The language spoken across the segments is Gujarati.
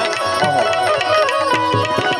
Vamos lá.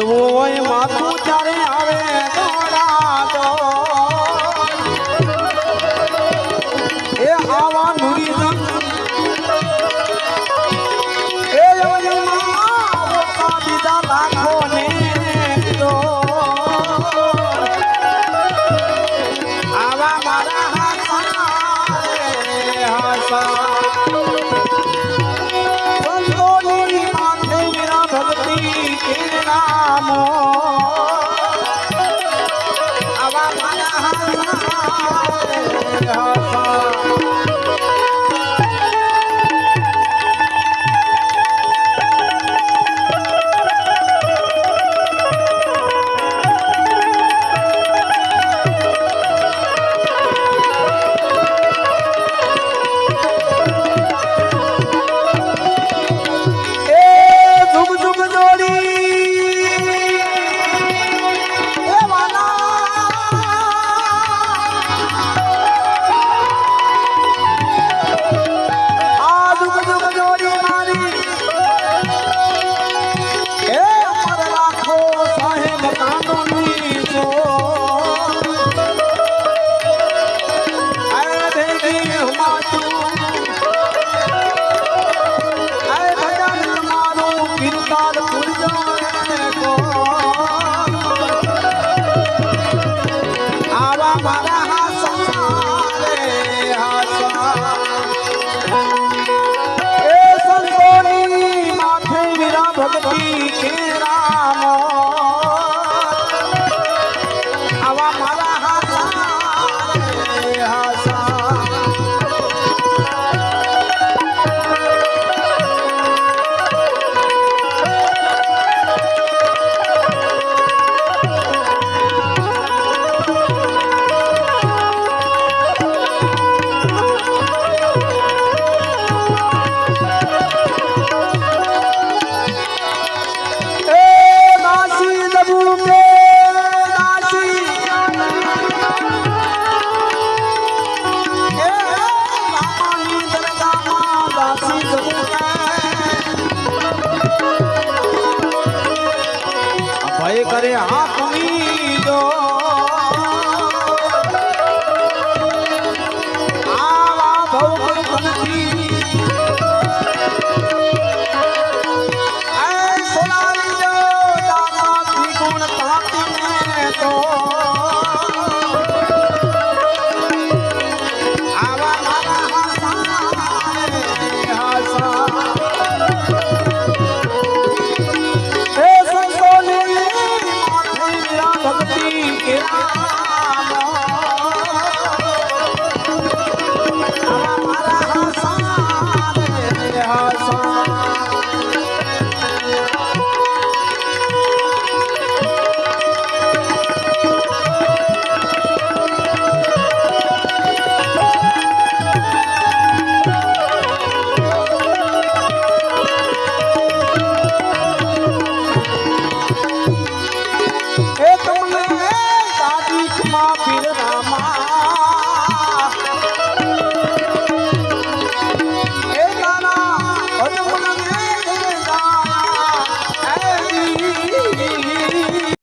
કરવું હોય માથું ત્યારે આવે દોડાદો એ આવા નુરી એ બીજા લાખો ને આવા મારા હાસા હાસા মন